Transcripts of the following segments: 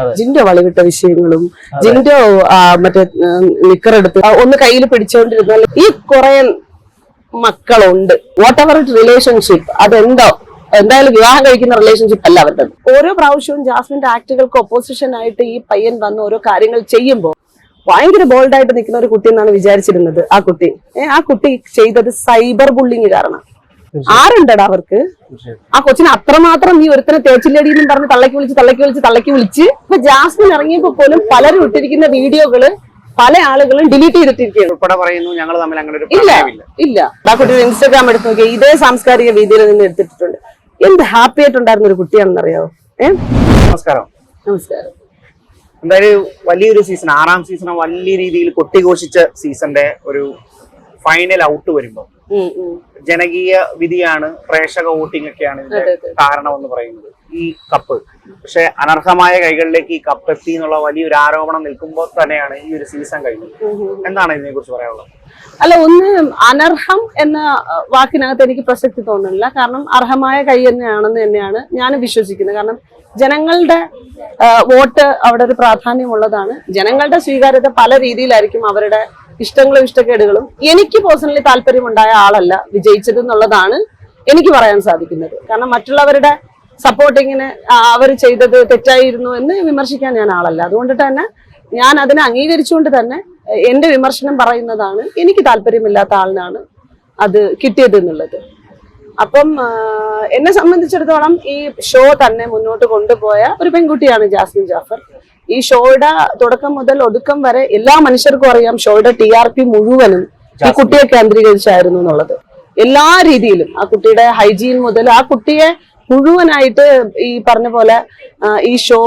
അതെ. വളവിട്ട വിഷയങ്ങളും ജിന്റെ മറ്റേ നിക്കറെടുത്ത് ഒന്ന് കയ്യിൽ പിടിച്ചോണ്ടിരുന്നാൽ ഈ കുറെ മക്കളുണ്ട്. വാട്ട് എവർ ഇറ്റ് റിലേഷൻഷിപ്പ് അതെന്തോ? എന്തായാലും വിവാഹം കഴിക്കുന്ന റിലേഷൻഷിപ്പ് അല്ല അവരുടെ. ഓരോ പ്രാവശ്യവും ജാസ്മിന്റെ ആക്ടുകൾക്ക് ഒപ്പോസിഷൻ ആയിട്ട് ഈ പയ്യൻ വന്ന് ഓരോ കാര്യങ്ങൾ ചെയ്യുമ്പോൾ ഭയങ്കര ബോൾഡായിട്ട് നിൽക്കുന്ന ഒരു കുട്ടി എന്നാണ് വിചാരിച്ചിരുന്നത് ആ കുട്ടി. ആ കുട്ടി ചെയ്തത് സൈബർ ബുള്ളിങ് കാരണം. ആരുണ്ടടാ അവർക്ക്? ആ കൊച്ചിനെ അത്രമാത്രം നീ ഒരുത്തനെ തേച്ചില്ലടിയെന്നും പറഞ്ഞ് തള്ളക്കി വിളിച്ച് തള്ളക്കി വിളിച്ച് തള്ളക്കി വിളിച്ച്. ഇപ്പൊ ജാസ്മിൻ ഇറങ്ങിയപ്പോ പോലും പലരും ഇട്ടിരിക്കുന്ന വീഡിയോകൾ പല ആളുകളും ഡിലീറ്റ് ചെയ്തിട്ടിരിക്കുകയാണ്. ഉൾപ്പെടെ പറയുന്നു ഞങ്ങൾ തമ്മിൽ അങ്ങനെ ഒരു ഇല്ല ഇല്ല. ആ കുട്ടി ഇൻസ്റ്റാഗ്രാം എടുത്ത് നോക്കിയാൽ ഇതേ സാംസ്കാരിക രീതിയിൽ നിന്ന് എടുത്തിട്ടുണ്ട്. എന്ത് ഹാപ്പി ആയിട്ടുണ്ടായിരുന്ന ഒരു കുട്ടിയാണെന്ന് അറിയാവോ നമസ്കാരം. നമസ്കാരം. എന്തായാലും വലിയൊരു സീസൺ ആറാം സീസൺ വലിയ രീതിയിൽ കൊട്ടിഘോഷിച്ച സീസന്റെ ഒരു ഫൈനൽ ഔട്ട് വരുമ്പോൾ. ജനകീയ വിധിയാണ് പ്രേക്ഷക വോട്ടിംഗ് ഒക്കെയാണ് ഇതിന്റെ. കാരണം എന്ന് പറയുന്നത്. ഈ കപ്പ്. പക്ഷെ അനർഹമായ കൈകളിലേക്ക് ഈ കപ്പ് എത്തി എന്നുള്ള വലിയൊരു ആരോപണം നിൽക്കുമ്പോൾ തന്നെയാണ് ഈ ഒരു സീസൺ കഴിഞ്ഞത്. എന്താണ് ഇതിനെ കുറിച്ച് പറയാനുള്ളത്? അല്ല ഒന്ന് അനർഹം എന്ന വാക്കിനകത്ത് എനിക്ക് പ്രസക്തി തോന്നുന്നില്ല. കാരണം അർഹമായ കൈ തന്നെയാണെന്ന് തന്നെയാണ് ഞാൻ വിശ്വസിക്കുന്നത്. കാരണം ജനങ്ങളുടെ വോട്ട് അവിടെ ഒരു പ്രാധാന്യമുള്ളതാണ്. ജനങ്ങളുടെ സ്വീകാര്യത പല രീതിയിലായിരിക്കും അവരുടെ ഇഷ്ടങ്ങളും ഇഷ്ടക്കേടുകളും എനിക്ക് പേഴ്സണലി താല്പര്യമുണ്ടായ ആളല്ല വിജയിച്ചത് എന്നുള്ളതാണ് എനിക്ക് പറയാൻ സാധിക്കുന്നത്. കാരണം മറ്റുള്ളവരുടെ സപ്പോർട്ടിങ്ങിന് അവർ ചെയ്തത് തെറ്റായിരുന്നു എന്ന് വിമർശിക്കാൻ ഞാൻ ആളല്ല. അതുകൊണ്ട് തന്നെ ഞാൻ അതിനെ അംഗീകരിച്ചുകൊണ്ട് തന്നെ എന്റെ വിമർശനം പറയുന്നതാണ് എനിക്ക് താല്പര്യമില്ലാത്ത ആളിനാണ് അത് കിട്ടിയത് എന്നുള്ളത്. അപ്പം എന്നെ സംബന്ധിച്ചിടത്തോളം ഈ ഷോ തന്നെ മുന്നോട്ട് കൊണ്ടുപോയ ഒരു പെൺകുട്ടിയാണ് ജാസ്മിൻ ജാഫർ. ഈ ഷോയുടെ തുടക്കം മുതൽ ഒടുക്കം വരെ എല്ലാ മനുഷ്യർക്കും അറിയാം ഷോയുടെ ടി ആർ പി മുഴുവനും ഈ കുട്ടിയെ കേന്ദ്രീകരിച്ചായിരുന്നു എന്നുള്ളത്. എല്ലാ രീതിയിലും ആ കുട്ടിയുടെ ഹൈജീൻ മുതൽ ആ കുട്ടിയെ മുഴുവനായിട്ട് ഈ പറഞ്ഞ പോലെ ഈ ഷോ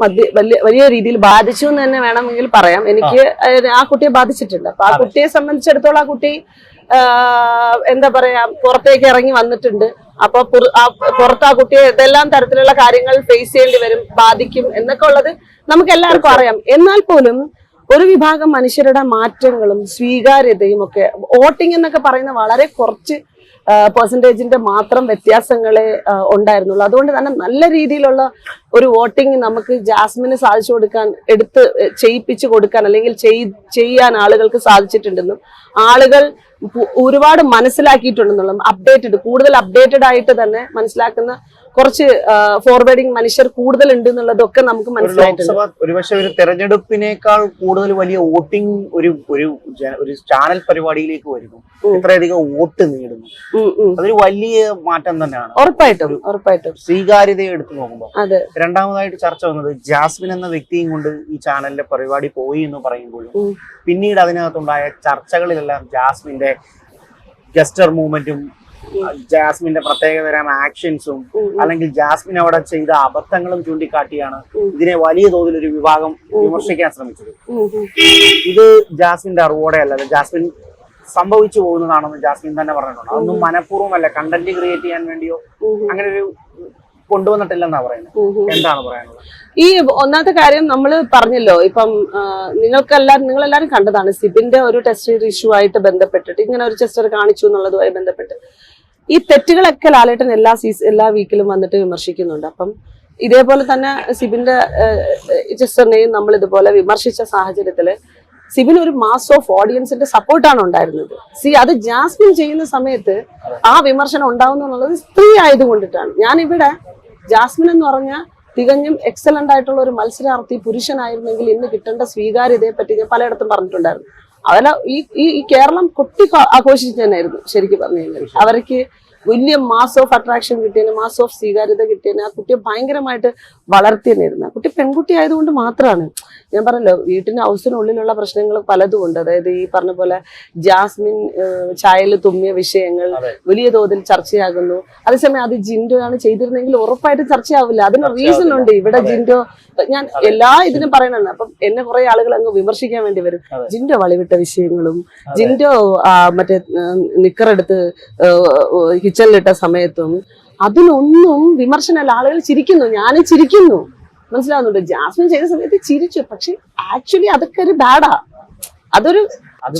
വലിയ വലിയ രീതിയിൽ ബാധിച്ചു എന്ന് തന്നെ വേണമെങ്കിൽ പറയാം. എനിക്ക് ആ- കുട്ടിയെ ബാധിച്ചിട്ടുണ്ട്. അപ്പൊ ആ കുട്ടിയെ സംബന്ധിച്ചിടത്തോളം ആ കുട്ടി എന്താ പറയാ പുറത്തേക്ക് ഇറങ്ങി വന്നിട്ടുണ്ട്. അപ്പൊ പുറത്ത് ആ കുട്ടിയെ ഏതെല്ലാം തരത്തിലുള്ള കാര്യങ്ങൾ ഫേസ് ചെയ്യേണ്ടി വരും ബാധിക്കും എന്നൊക്കെ ഉള്ളത് നമുക്ക് എല്ലാവർക്കും അറിയാം. എന്നാൽ പോലും ഒരു വിഭാഗം മനുഷ്യരുടെ മാറ്റങ്ങളും സ്വീകാര്യതയും ഒക്കെ വോട്ടിംഗ് എന്നൊക്കെ പറയുന്ന വളരെ കുറച്ച് പെർസെന്റേജിന്റെ മാത്രം വ്യത്യാസങ്ങളെ ഉണ്ടായിരുന്നുള്ളൂ. അതുകൊണ്ട് തന്നെ നല്ല രീതിയിലുള്ള ഒരു വോട്ടിംഗ് നമുക്ക് ജാസ്മിന് സാധിച്ചു കൊടുക്കാൻ എടുത്ത് ചെയ്യിപ്പിച്ചു കൊടുക്കാൻ അല്ലെങ്കിൽ ചെയ്യാൻ ആളുകൾക്ക് സാധിച്ചിട്ടുണ്ടെന്നും ആളുകൾ ഒരുപാട് മനസ്സിലാക്കിയിട്ടുണ്ടെന്നുള്ളതും അപ്ഡേറ്റഡ് കൂടുതൽ അപ്ഡേറ്റഡ് ആയിട്ട് തന്നെ മനസ്സിലാക്കുന്ന കുറച്ച് ഫോർവേഡിങ് മനുഷ്യർ കൂടുതൽ ഉണ്ട് എന്നുള്ളതൊക്കെ നമുക്ക് മനസ്സിലായിട്ടുണ്ട്. ഒരുപക്ഷെ ഒരു തെരഞ്ഞെടുപ്പിനേക്കാൾ കൂടുതൽ വലിയ വോട്ടിംഗ് ഒരു ഒരു ഒരു ചാനൽ പരിപാടിയിലേക്ക് വരുന്നു. ഇത്രയധികം വോട്ട് നേടുന്നു. അതൊരു വലിയ മാറ്റം തന്നെയാണ്. ഉറപ്പായിട്ടും ഉറപ്പായിട്ടും. സ്വീകാര്യതയെ എടുത്തു നോക്കുമ്പോൾ അതെ. രണ്ടാമതായിട്ട് ചർച്ച വന്നത് ജാസ്മിൻ എന്ന വ്യക്തിയും കൊണ്ട് ഈ ചാനലിന്റെ പരിപാടി പോയി എന്ന് പറയുമ്പോഴും പിന്നീട് അതിനകത്തുണ്ടായ ചർച്ചകളിലെല്ലാം ജാസ്മിന്റെ ഗസ്റ്റർ മൂവ്മെന്റും ജാസ്മിന്റെ പ്രത്യേകതരം ആക്ഷൻസും അല്ലെങ്കിൽ ജാസ്മിൻ അവിടെ ചെയ്ത അബദ്ധങ്ങളും ചൂണ്ടിക്കാട്ടിയാണ്. ഇതിനെ വലിയ തോതിൽ ഒരു വിഭാഗം വിമർശിക്കാൻ ശ്രമിച്ചത്. ഇത് ജാസ്മിന്റെ അറിവോടെ അല്ല ജാസ്മിൻ സംഭവിച്ചു പോകുന്നതാണെന്ന് ജാസ്മിൻ തന്നെ പറഞ്ഞിട്ടുണ്ട്. അതൊന്നും മനഃപൂർവമല്ല കണ്ടന്റ് ക്രിയേറ്റ് ചെയ്യാൻ വേണ്ടിയോ അങ്ങനെ ഒരു കൊണ്ടുവന്നിട്ടില്ലെന്നാ പറയുന്നത്. എന്താണ് പറയാനുള്ളത്? ഈ ഒന്നാമത്തെ കാര്യം നമ്മൾ പറഞ്ഞല്ലോ ഇപ്പം നിങ്ങൾക്കെല്ലാവരും നിങ്ങളെല്ലാവരും കണ്ടതാണ് സിബിന്റെ ഒരു ടെസ്റ്റ് ഇഷ്യൂ ആയിട്ട് ബന്ധപ്പെട്ടിട്ട് ഇങ്ങനെ ഒരു ടെസ്റ്റർ കാണിച്ചു എന്നുള്ളതുമായി ബന്ധപ്പെട്ട്. ഈ തെറ്റുകളൊക്കെ ലാലേട്ടൻ എല്ലാ സീസ് എല്ലാ വീക്കിലും വന്നിട്ട് വിമർശിക്കുന്നുണ്ട്. അപ്പം ഇതേപോലെ തന്നെ സിബിന്റെ ടെസ്റ്ററിനെയും നമ്മൾ ഇതുപോലെ വിമർശിച്ച സാഹചര്യത്തിൽ സിബിൻ ഒരു മാസ് ഓഫ് ഓഡിയൻസിന്റെ സപ്പോർട്ടാണ് ഉണ്ടായിരുന്നത്. സി അത് ജാസ്മിൻ ചെയ്യുന്ന സമയത്ത് ആ വിമർശനം ഉണ്ടാവുന്നു എന്നുള്ളത് സ്ത്രീ ആയതുകൊണ്ടിട്ടാണ് ഞാൻ ജാസ്മിൻ എന്ന് പറഞ്ഞ തികഞ്ഞും എക്സലന്റ് ആയിട്ടുള്ള ഒരു മത്സരാർത്ഥി പുരുഷനായിരുന്നെങ്കിൽ ഇന്ന് കിട്ടേണ്ട സ്വീകാര്യതയെ പറ്റി ഞാൻ പലയിടത്തും പറഞ്ഞിട്ടുണ്ടായിരുന്നു. അതല്ല ഈ ഈ ഈ കേരളം കൊട്ടി ആഘോഷിച്ചു തന്നെയായിരുന്നു ശരിക്കും പറഞ്ഞു കഴിഞ്ഞാൽ. അവർക്ക് വലിയ മാസ് ഓഫ് അട്രാക്ഷൻ കിട്ടിയതിന് മാസ് ഓഫ് സ്വീകാര്യത കിട്ടിയതിന് ആ കുട്ടിയെ ഭയങ്കരമായിട്ട് വളർത്തി തന്നെയായിരുന്നു ആ കുട്ടി പെൺകുട്ടി ആയതുകൊണ്ട് മാത്രമാണ് ഞാൻ പറഞ്ഞല്ലോ വീട്ടിന് ഹൗസിനുള്ളിലുള്ള പ്രശ്നങ്ങൾ പലതും ഉണ്ട്. അതായത് ഈ പറഞ്ഞ പോലെ ജാസ്മിൻ ചായയിൽ തുമ്മിയ വിഷയങ്ങൾ വലിയ തോതിൽ ചർച്ചയാകുന്നു. അതേസമയം അത് ജിൻഡോ ആണ് ചെയ്തിരുന്നെങ്കിൽ ഉറപ്പായിട്ട് ചർച്ചയാവില്ല. അതിന് റീസൺ ഉണ്ട്. ഇവിടെ ജിൻഡോ ഞാൻ എല്ലാ ഇതിനും പറയണതാണ്. അപ്പം എന്നെ കുറെ ആളുകൾ അങ്ങ് വിമർശിക്കാൻ വേണ്ടി വരും. ജിൻഡോ വളിവിട്ട വിഷയങ്ങളും ജിൻഡോ മറ്റേ നിക്കറെടുത്ത് കിച്ചണിലിട്ട സമയത്തും അതിനൊന്നും വിമർശനമല്ല. ആളുകൾ ചിരിക്കുന്നു. ഞാനും ചിരിക്കുന്നു. മനസ്സിലാവുന്നുണ്ട്. ജാസ്മിൻ ചെയ്ത സമയത്ത് ചിരിച്ചു. പക്ഷെ ആക്ച്വലി അതൊക്കെ ഒരു ബാഡാ അതൊരു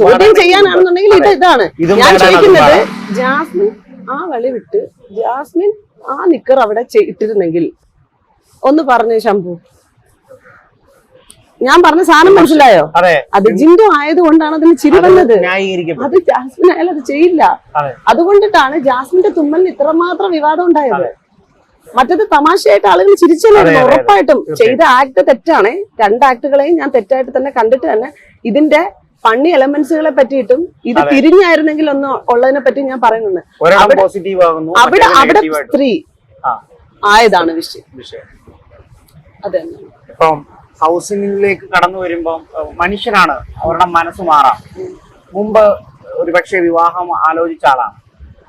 ചോദ്യം ചെയ്യാനാണെന്നുണ്ടെങ്കിൽ ഇത് ഇതാണ്. ഞാൻ ചോദിക്കുന്നത് ജാസ്മിൻ ആ വളി വിട്ട് ജാസ്മിൻ ആ നിക്കർ അവിടെ ഇട്ടിരുന്നെങ്കിൽ ഒന്ന് പറഞ്ഞു ശംഭു. ഞാൻ പറഞ്ഞ സാധനം മനസ്സിലായോ? അതെ. ജിന്ദു ആയതുകൊണ്ടാണ് അതിന് ചിരി വന്നത് അത് ജാസ്മിൻ ആയാലും അത് ചെയ്യില്ല. അതെ. അതുകൊണ്ടിട്ടാണ് ജാസ്മിന്റെ തുമ്മലിന് ഇത്രമാത്രം വിവാദം ഉണ്ടായത്. മറ്റത് തമാശയായിട്ട് ആളുകൾ അതെ, ഉറപ്പായിട്ടും. ചെയ്ത ആക്ട് തെറ്റാണ്. രണ്ട് ആക്ടുകളെയും ഞാൻ തെറ്റായിട്ട് തന്നെ കണ്ടിട്ട് തന്നെ ഇതിന്റെ ഫണ്ണി എലമെന്റ്സുകളെ പറ്റിയിട്ടും ഇത്. തിരിഞ്ഞായിരുന്നെങ്കിൽ ഒന്ന് ഉള്ളതിനെ പറ്റി ഞാൻ പറയുന്നുണ്ട്. അവിടെ- അവിടെ സ്ത്രീ ആയതാണ് വിഷയം. അതെ. ഇപ്പം ഹൗസിംഗിലേക്ക് കടന്നു വരുമ്പം അഹ് മനുഷ്യനാണ് അവരുടെ മനസ്സ് മാറാം. മുമ്പ് ഒരുപക്ഷെ വിവാഹം ആലോചിച്ച ആളാണ്.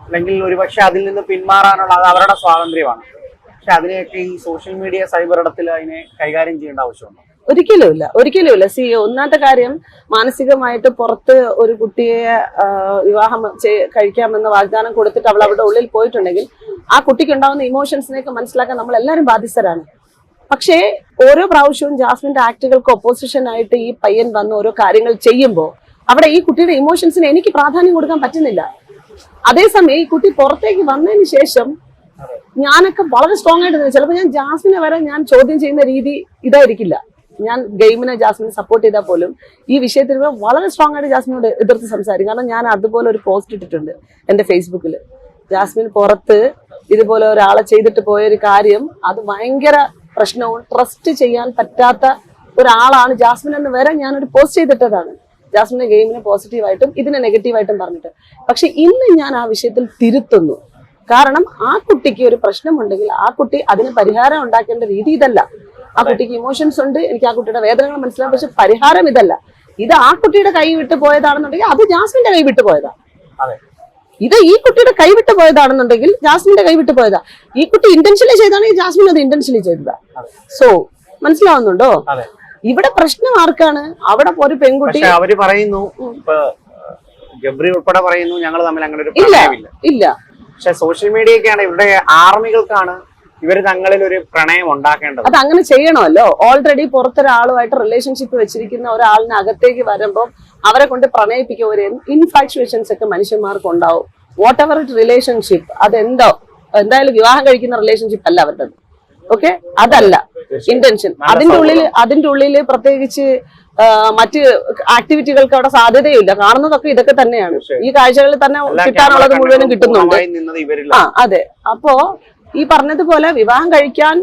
അല്ലെങ്കിൽ ഒരുപക്ഷെ അതിൽ നിന്ന് പിന്മാറാനുള്ള അത് അവരുടെ സ്വാതന്ത്ര്യമാണ്. പക്ഷെ അതിനെയൊക്കെ ഈ സോഷ്യൽ മീഡിയ സൈബർ ഇടത്തിൽ അതിനെ കൈകാര്യം ചെയ്യേണ്ട ആവശ്യമുണ്ട്? ഒരിക്കലുമില്ല ഒരിക്കലുമില്ല സി ഒന്നാമത്തെ കാര്യം മാനസികമായിട്ട് പുറത്ത് ഒരു കുട്ടിയെ വിവാഹം കഴിക്കാമെന്ന് വാഗ്ദാനം കൊടുത്തിട്ട് അവൾ അവരുടെ ഉള്ളിൽ പോയിട്ടുണ്ടെങ്കിൽ ആ കുട്ടിക്ക് ഉണ്ടാവുന്ന ഇമോഷൻസിനെയൊക്കെ മനസ്സിലാക്കാൻ നമ്മൾ എല്ലാവരും ബാധ്യസ്ഥരാണ്. പക്ഷേ ഓരോ പ്രാവശ്യവും ജാസ്മിന്റെ ആക്ടുകൾക്ക് ഒപ്പോസിഷൻ ആയിട്ട് ഈ പയ്യൻ വന്ന് ഓരോ കാര്യങ്ങൾ ചെയ്യുമ്പോൾ അവിടെ ഈ കുട്ടിയുടെ ഇമോഷൻസിന് എനിക്ക് പ്രാധാന്യം കൊടുക്കാൻ പറ്റുന്നില്ല. അതേസമയം ഈ കുട്ടി പുറത്തേക്ക് വന്നതിന് ശേഷം ഞാനൊക്കെ വളരെ സ്ട്രോങ് ആയിട്ട് ചിലപ്പോൾ ഞാൻ ജാസ്മിനെ വരെ ഞാൻ ചോദ്യം ചെയ്യുന്ന രീതി ഇതായിരിക്കില്ല. ഞാൻ ഗെയിമിനെ ജാസ്മിനെ സപ്പോർട്ട് ചെയ്താൽ പോലും ഈ വിഷയത്തിൽ വളരെ സ്ട്രോങ് ആയിട്ട് ജാസ്മിനോട് എതിർത്ത് സംസാരിക്കും. കാരണം ഞാൻ അതുപോലെ ഒരു പോസ്റ്റ് ഇട്ടിട്ടുണ്ട് എന്റെ ഫേസ്ബുക്കിൽ ജാസ്മിൻ പുറത്ത് ഇതുപോലെ ഒരാളെ ചെയ്തിട്ട് പോയ ഒരു കാര്യം അത് ഭയങ്കര പ്രശ്നവും ട്രസ്റ്റ് ചെയ്യാൻ പറ്റാത്ത ഒരാളാണ് ജാസ്മിൻ എന്ന് വരെ ഞാനൊരു പോസ്റ്റ് ചെയ്തിട്ടതാണ്. ജാസ്മിന്റെ ഗെയിമിനെ പോസിറ്റീവായിട്ടും ഇതിനെ നെഗറ്റീവായിട്ടും പറഞ്ഞിട്ട്. പക്ഷെ ഇന്ന് ഞാൻ ആ വിഷയത്തിൽ തിരുത്തുന്നു. കാരണം ആ കുട്ടിക്ക് ഒരു പ്രശ്നമുണ്ടെങ്കിൽ ആ കുട്ടി അതിന് പരിഹാരം ഉണ്ടാക്കേണ്ട രീതി ഇതല്ല. ആ കുട്ടിക്ക് ഇമോഷൻസ് ഉണ്ട് എനിക്ക് ആ കുട്ടിയുടെ വേദനകൾ മനസ്സിലാവും പക്ഷെ പരിഹാരം ഇതല്ല. ഇത് ആ കുട്ടിയുടെ കൈ വിട്ട് പോയതാണെന്നുണ്ടെങ്കിൽ അത് ജാസ്മിന്റെ കൈ വിട്ട് പോയതാ ഇത് ഈ കുട്ടിയുടെ കൈ വിട്ട് പോയതാണെന്നുണ്ടെങ്കിൽ ജാസ്മിന്റെ കൈ വിട്ട് പോയതാ. ഈ കുട്ടി ഇന്റൻഷനലി ചെയ്താണെങ്കിൽ ജാസ്മിൻ അത് ഇന്റൻഷനലി ചെയ്തതാ. സോ മനസ്സിലാവുന്നുണ്ടോ? ഇവിടെ പ്രശ്നം ആർക്കാണ്? അവിടെ ഒരു പെൺകുട്ടി അവർ പറയുന്നു ഗബ്രി ഉൾപ്പെടെ പറയുന്നു ഞങ്ങൾ തമ്മിൽ അങ്ങനെ ഒരു ഇല്ല ഇല്ല. പക്ഷെ സോഷ്യൽ മീഡിയയൊക്കെയാണ് ഇവിടെ ആർമികൾക്കാണ് ഇവർ തങ്ങളിൽ ഒരു പ്രണയം ഉണ്ടാക്കേണ്ടത്. അത് അങ്ങനെ ചെയ്യണമല്ലോ. ഓൾറെഡി പുറത്തൊരാളുമായിട്ട് റിലേഷൻഷിപ്പ് വെച്ചിരിക്കുന്ന ഒരാളിന് അകത്തേക്ക് വരുമ്പോൾ അവരെ കൊണ്ട് പ്രണയിപ്പിക്കുക ഒരു ഇൻഫാക്ച്വേഷൻസ് ഒക്കെ മനുഷ്യന്മാർക്ക് ഉണ്ടാവും. വാട്ട് എവർ ഇറ്റ് റിലേഷൻഷിപ്പ് അതെന്തോ എന്തായാലും വിവാഹം കഴിക്കുന്ന റിലേഷൻഷിപ്പ് അല്ല അവരുടെ ഓക്കെ അതല്ല. ഇന്റൻഷൻ അതിന്റെ ഉള്ളിൽ. അതിന്റെ ഉള്ളിൽ പ്രത്യേകിച്ച് മറ്റ് ആക്ടിവിറ്റികൾക്ക് അവിടെ സാധ്യതയില്ല. കാണുന്നതൊക്കെ ഇതൊക്കെ തന്നെയാണ്. ഈ കാഴ്ചകളിൽ തന്നെ കിട്ടാനുള്ളത് മുഴുവനും കിട്ടുന്നുണ്ട്. ആ അതെ. അപ്പോ ഈ പറഞ്ഞതുപോലെ വിവാഹം കഴിക്കാൻ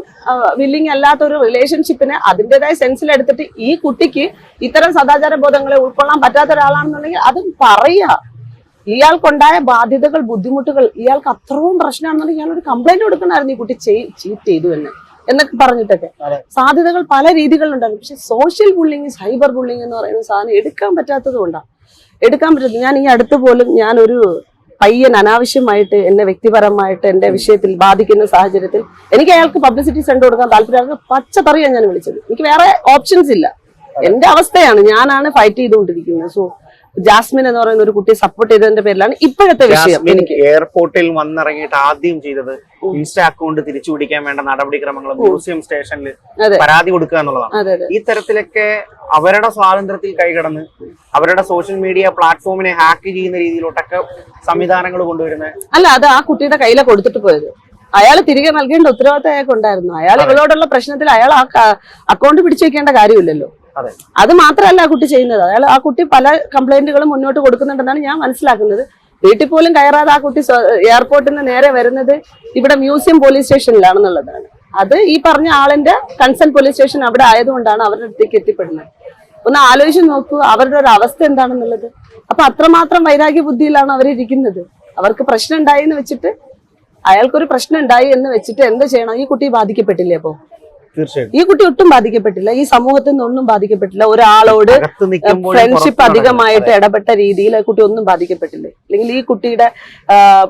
വില്ലിങ് അല്ലാത്ത ഒരു റിലേഷൻഷിപ്പിനെ അതിന്റെതായ സെൻസിൽ എടുത്തിട്ട് ഈ കുട്ടിക്ക് ഇത്തരം സദാചാര ബോധങ്ങളെ ഉൾക്കൊള്ളാൻ പറ്റാത്ത ഒരാളാണെന്നുണ്ടെങ്കിൽ അത് പറയുക ഇയാൾക്കുണ്ടായ ബാധ്യതകൾ ബുദ്ധിമുട്ടുകൾ ഇയാൾക്ക് അത്രയും പ്രശ്നമാണെന്നുണ്ടെങ്കിൽ ഇയാൾ ഒരു കംപ്ലൈന്റ് കൊടുക്കണമായിരുന്നു ഈ കുട്ടി ചീറ്റ് ചെയ്തു എന്ന്. എന്നൊക്കെ പറഞ്ഞിട്ടൊക്കെ. സാധ്യതകൾ പല രീതികളിലുണ്ടാകും. പക്ഷെ സോഷ്യൽ ബുള്ളിങ് സൈബർ ബുള്ളിങ് എന്ന് പറയുന്ന സാധനം എടുക്കാൻ പറ്റാത്തത് കൊണ്ടാണ് എടുക്കാൻ പറ്റുന്നത് ഞാൻ ഈ അടുത്ത് പോലും ഞാൻ ഒരു പയ്യൻ അനാവശ്യമായിട്ട് എന്നെ വ്യക്തിപരമായിട്ട് എന്റെ വിഷയത്തിൽ ബാധിക്കുന്ന സാഹചര്യത്തിൽ എനിക്ക് അയാൾക്ക് പബ്ലിസിറ്റി സെൻഡ് കൊടുക്കാൻ താല്പര്യമായിരുന്നു പച്ചത്തറിയാണ് ഞാൻ വിളിച്ചത്. എനിക്ക് വേറെ ഓപ്ഷൻസ് ഇല്ല. എന്റെ അവസ്ഥയാണ്. ഞാനാണ് ഫൈറ്റ് ചെയ്തുകൊണ്ടിരിക്കുന്നത്. സോ ജാസ്മിൻ എന്ന് പറയുന്ന ഒരു കുട്ടിയെ സപ്പോർട്ട് ചെയ്തതിന്റെ പേരിലാണ് ഇപ്പോഴത്തെ വിഷയം എനിക്ക്. എയർപോർട്ടിൽ വന്നിറങ്ങിയിട്ട് ആദ്യം ചെയ്തത് ഇൻസ്റ്റ അക്കൗണ്ട് തിരിച്ചു പിടിക്കാൻ വേണ്ട നടപടിക്രമങ്ങൾ മ്യൂസിയം സ്റ്റേഷനിൽ പരാതി കൊടുക്കുക എന്നുള്ളതാണ്. ഈ തരത്തിലൊക്കെ അവരുടെ സ്വാതന്ത്ര്യത്തിൽ കൈകടന്ന് അവരുടെ സോഷ്യൽ മീഡിയ പ്ലാറ്റ്ഫോമിനെ ഹാക്ക് ചെയ്യുന്ന രീതിയിലോട്ടൊക്കെ സംവിധാനങ്ങൾ കൊണ്ടുവരുന്നത് അല്ല അത് ആ കുട്ടിയുടെ കയ്യിലെ കൊടുത്തിട്ട് പോയത്. അയാൾ തിരികെ നൽകേണ്ട ഉത്തരവാദിത്തം അയാൾക്ക് ഉണ്ടായിരുന്നു അയാൾ ഇവളോടുള്ള പ്രശ്നത്തിൽ അയാൾ ആ അക്കൗണ്ട് പിടിച്ചു വെക്കേണ്ട കാര്യമില്ലല്ലോ. അതെ. മാത്രമല്ല ആ കുട്ടി ചെയ്യുന്നത്. അയാൾ ആ കുട്ടി പല കംപ്ലൈന്റുകളും മുന്നോട്ട് കൊടുക്കുന്നുണ്ടെന്നാണ് ഞാൻ മനസ്സിലാക്കുന്നത്. വീട്ടിൽ പോലും കയറാതെ ആ കുട്ടി എയർപോർട്ടിൽ നിന്ന് നേരെ വരുന്നത് ഇവിടെ മ്യൂസിയം പോലീസ് സ്റ്റേഷനിലാണെന്നുള്ളതാണ് അത് ഈ പറഞ്ഞ ആളിന്റെ കൺസേൺ പോലീസ് സ്റ്റേഷൻ അവിടെ ആയതുകൊണ്ടാണ് അവരുടെ അടുത്തേക്ക് എത്തിപ്പെടുന്നത്. ഒന്ന് ആലോചിച്ച് നോക്കൂ അവരുടെ ഒരു അവസ്ഥ എന്താണെന്നുള്ളത്. അപ്പൊ അത്രമാത്രം വൈരാഗ്യ ബുദ്ധിയിലാണ് അവരിരിക്കുന്നത് അവർക്ക് പ്രശ്നം ഉണ്ടായി എന്ന് വെച്ചിട്ട് അയാൾക്കൊരു പ്രശ്നം ഉണ്ടായി എന്ന് വെച്ചിട്ട് എന്ത് ചെയ്യണം? ഈ കുട്ടി ബാധിക്കപ്പെട്ടില്ലേ അപ്പോ? തീർച്ചയായിട്ടും. ഈ കുട്ടി ഒട്ടും ബാധിക്കപ്പെട്ടില്ല. ഈ സമൂഹത്തിൽ നിന്നൊന്നും ബാധിക്കപ്പെട്ടില്ല. ഒരാളോട് ഫ്രണ്ട്ഷിപ്പ് അധികമായിട്ട് ഇടപെട്ട രീതിയിൽ ആ കുട്ടി ഒന്നും ബാധിക്കപ്പെട്ടില്ലേ? അല്ലെങ്കിൽ ഈ കുട്ടിയുടെ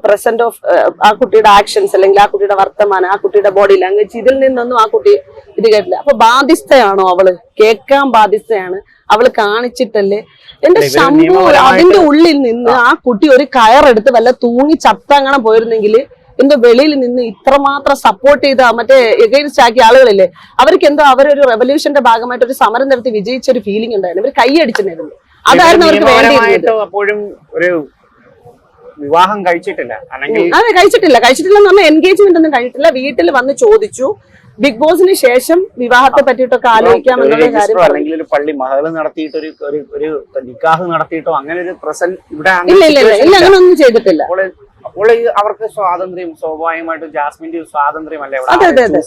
പ്രസന്റ് ഓഫ് ആ കുട്ടിയുടെ ആക്ഷൻസ് അല്ലെങ്കിൽ ആ കുട്ടിയുടെ വർത്തമാനം ആ കുട്ടിയുടെ ബോഡി ലാംഗ്വേജ് ഇതിൽ നിന്നൊന്നും ആ കുട്ടി ഇത് കേട്ടില്ല. അപ്പൊ ബാധ്യസ്ഥയാണോ അവൾ? കേൾക്കാൻ ബാധ്യസ്ഥയാണ്. അവൾ കാണിച്ചിട്ടല്ലേ? എന്റെ ശമ്പു അതിന്റെ ഉള്ളിൽ നിന്ന് ആ കുട്ടി ഒരു കയറെടുത്ത് വല്ല തൂങ്ങി ചത്തങ്ങനെ പോയിരുന്നെങ്കിൽ എന്തോ വെളിയിൽ നിന്ന് ഇത്രമാത്രം സപ്പോർട്ട് ചെയ്ത മറ്റേ എഗൈൻസ്റ്റ് ആക്കിയ ആളുകളില്ലേ അവർക്ക് എന്തോ അവരൊരു റെവല്യൂഷന്റെ ഭാഗമായിട്ട് ഒരു സമരം നടത്തി വിജയിച്ച ഒരു ഫീലിംഗ് ഉണ്ടായിരുന്നു അവർ കൈയടിച്ചിട്ടുണ്ടായിരുന്നു അതായിരുന്നു അവർക്ക് വേണ്ടിയിരുന്നത്. അപ്പോഴും ഒരു വിവാഹം കഴിച്ചിട്ടില്ല. അല്ലെങ്കിൽ അതെ കഴിച്ചിട്ടില്ല. കഴിച്ചിട്ടില്ല എന്ന് പറഞ്ഞാൽ എൻഗേജ്മെന്റ് ഒന്നും കഴിഞ്ഞിട്ടില്ല. വീട്ടിൽ വന്ന് ചോദിച്ചു. ബിഗ് ബോസിന് ശേഷം വിവാഹത്തെ പറ്റിയിട്ടൊക്കെ ആലോചിക്കാം എന്നുള്ള കാര്യം അല്ലെങ്കിൽ ഒരു പള്ളി നടത്തിയിട്ട് ഒരു ഒരു നിക്കാഹ് നടത്തിയിട്ടോ അങ്ങനെ ഒരു പ്രസന്റ് ഇവിടെ ഇല്ല ഇല്ല ഇല്ല. അങ്ങനെ ഒന്നും ചെയ്തിട്ടില്ല. അപ്പോൾ അവർക്ക് സ്വാതന്ത്ര്യം സ്വാഭാവികമായിട്ടും ജാസ്മിന്റെ ഒരു സ്വാതന്ത്ര്യം അല്ലേ അതെ, അതെ, അതെ.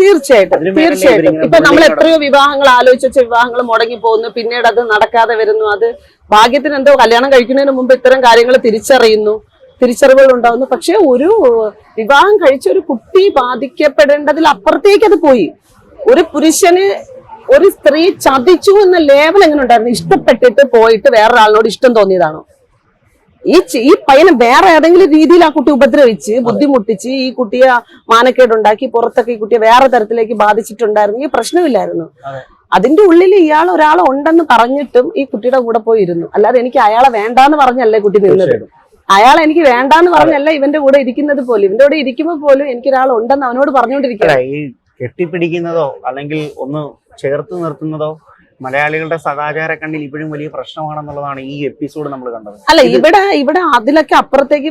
തീർച്ചയായിട്ടും തീർച്ചയായിട്ടും. ഇപ്പൊ നമ്മൾ എത്രയോ വിവാഹങ്ങൾ ആലോചിച്ച വിവാഹങ്ങൾ മുടങ്ങി പോകുന്നു പിന്നീട് അത് നടക്കാതെ വരുന്നു. അത് ഭാഗ്യത്തിന് എന്തോ കല്യാണം കഴിക്കുന്നതിന് മുമ്പ് ഇത്തരം കാര്യങ്ങൾ തിരിച്ചറിയുന്നു. തിരിച്ചറിവുകൾ ഉണ്ടാവുന്നു പക്ഷെ ഒരു വിവാഹം കഴിച്ച ഒരു കുട്ടി ബാധിക്കപ്പെടേണ്ടതിൽ അപ്പുറത്തേക്ക് അത് പോയി. ഒരു പുരുഷന് ഒരു സ്ത്രീ ചതിച്ചു എന്ന ലേവൽ എങ്ങനെ ഉണ്ടായിരുന്നു? ഇഷ്ടപ്പെട്ടിട്ട് പോയിട്ട് വേറൊരാളിനോട് ഇഷ്ടം തോന്നിയതാണോ? ഈ ഈ പയ്യനെ വേറെ ഏതെങ്കിലും രീതിയിൽ ആ കുട്ടി ഉപദ്രവിച്ച് ബുദ്ധിമുട്ടിച്ച് ഈ കുട്ടിയെ മാനക്കേടുണ്ടാക്കി പുറത്തൊക്കെ ഈ കുട്ടിയെ വേറെ തരത്തിലേക്ക് ബാധിച്ചിട്ടുണ്ടായിരുന്നു. ഈ പ്രശ്നമില്ലായിരുന്നു. അതെ. അതിന്റെ ഉള്ളിൽ ഇയാൾ ഒരാൾ ഉണ്ടെന്ന് പറഞ്ഞിട്ടും ഈ കുട്ടിയുടെ കൂടെ പോയിരുന്നു. അല്ലാതെ എനിക്ക് അയാളെ വേണ്ടാന്ന് പറഞ്ഞല്ലേ കുട്ടി നിന്നത്. അയാൾ എനിക്ക് വേണ്ടാന്ന് പറഞ്ഞല്ല ഇവന്റെ കൂടെ ഇരിക്കുന്നത് പോലും. ഇവന്റെ കൂടെ ഇരിക്കുമ്പോൾ പോലും എനിക്ക് ഒരാൾ ഉണ്ടെന്ന് അവനോട് പറഞ്ഞുകൊണ്ടിരിക്കുക ഈ കെട്ടിപ്പിടിക്കുന്നതോ അല്ലെങ്കിൽ ഒന്ന് ചേർത്ത് നിർത്തുന്നതോ മലയാളികളുടെ സദാചാര കണ്ണിൽ ഇപ്പോഴും വലിയ പ്രശ്നമാണെന്നുള്ളതാണ് ഈ എപ്പിസോഡ് നമ്മൾ കണ്ടത്. അല്ല ഇവിടെ ഇവിടെ അതിലൊക്കെ അപ്പുറത്തേക്ക്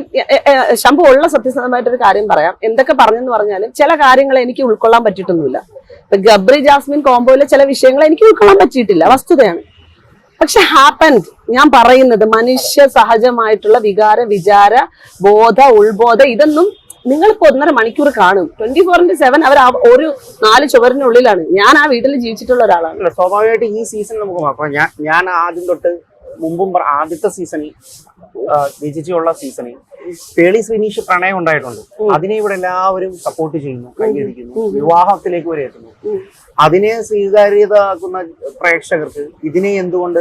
ശമ്പു ഉള്ള സത്യസന്ധമായിട്ടൊരു കാര്യം പറയാം. എന്തൊക്കെ പറഞ്ഞെന്ന് പറഞ്ഞാലും ചില കാര്യങ്ങൾ എനിക്ക് ഉൾക്കൊള്ളാൻ പറ്റിയിട്ടൊന്നുമില്ല. ഇപ്പൊ ഗബ്രി ജാസ്മിൻ കോമ്പോയിലെ ചില വിഷയങ്ങൾ എനിക്ക് ഉൾക്കൊള്ളാൻ പറ്റിയിട്ടില്ല വസ്തുതയാണ്. പക്ഷെ ഹാപ്പൻഡ് ഞാൻ പറയുന്നത് മനുഷ്യ സഹജമായിട്ടുള്ള വികാര വിചാര ബോധ ഉൾബോധ ഇതൊന്നും നിങ്ങളിപ്പോ ഒന്നര മണിക്കൂർ കാണും. Twenty four into seven hour ഒരു നാല് ചുവരിനുള്ളിലാണ്. ഞാൻ ആ വീട്ടിൽ ജീവിച്ചിട്ടുള്ള ഒരാളാണ്. അല്ല സ്വാഭാവികമായിട്ട് ഈ സീസൺ നമുക്ക് നോക്കാം. ഞാൻ ഞാൻ ആദ്യം തൊട്ട് മുമ്പും പറ- ആദ്യത്തെ സീസണിൽ വിജിച്ചുള്ള സീസണിൽ പേളി ശ്രീനീഷ് പ്രണയം ഉണ്ടായിട്ടുണ്ട്. അതിനെ ഇവിടെ എല്ലാവരും സപ്പോർട്ട് ചെയ്യുന്നു കൈയടിക്കുന്നു വിവാഹത്തിലേക്ക് വരെ എത്തുന്നു. അതിനെ സ്വീകാര്യത ആക്കുന്ന പ്രേക്ഷകർക്ക് ഇതിനെ എന്തുകൊണ്ട്